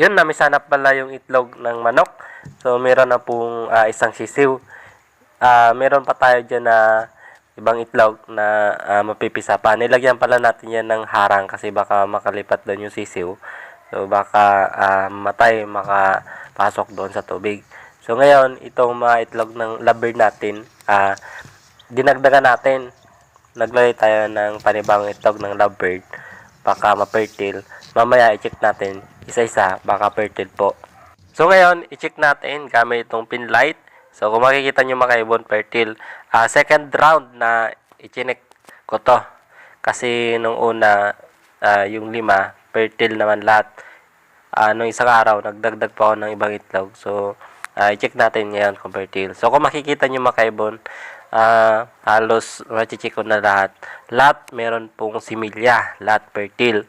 Yun, namisanap pala yung itlog ng manok. So, meron na pong ah, isang sisiw. Ah, meron pa tayo dyan na ibang itlog na ah, mapipisa pa. Nilagyan pala natin yan ng harang kasi baka makalipat doon yung sisiw. So, baka ah, matay, makapasok doon sa tubig. So, ngayon, itong mga itlog ng lovebird natin, ah, dinagdagan natin. Naglagay tayo ng panibagong itlog ng lovebird. Baka ma-fertile. Mamaya, i-check natin isa-isa, baka fertile po. So ngayon, i-check natin gamit itong pin light. So kung makikita nyo mga ibon fertile, ah, second round na i-check ko to. Kasi nung una, ah, yung lima, fertile naman lahat. Ah, nung isang araw, nagdagdag pa ako ng ibang itlog. So, ah, i-check natin ngayon kung fertile. So kung makikita nyo mga ibon, ah, halos ma-check ko na lahat. Lahat meron pong similya, lahat fertile.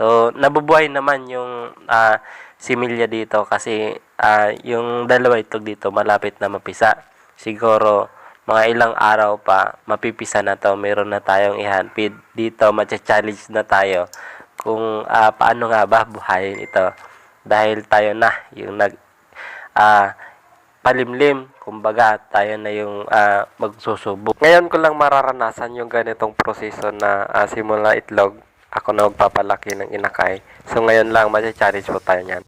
So, nabubuhay naman yung ah, similya dito kasi ah, yung dalawa itlog dito malapit na mapisa. Siguro mga ilang araw pa mapipisa na to. Meron na tayong i-handfeed dito. Matcha-challenge na tayo kung ah, paano nga ba buhayin ito. Dahil tayo na yung nag ah, palimlim. Kumbaga, tayo na yung ah, magsusubok. Ngayon ko lang mararanasan yung ganitong proseso na ah, simula itlog. Ako na magpapalaki ng inakay. So, ngayon lang, matcha-challenge po tayo niyan.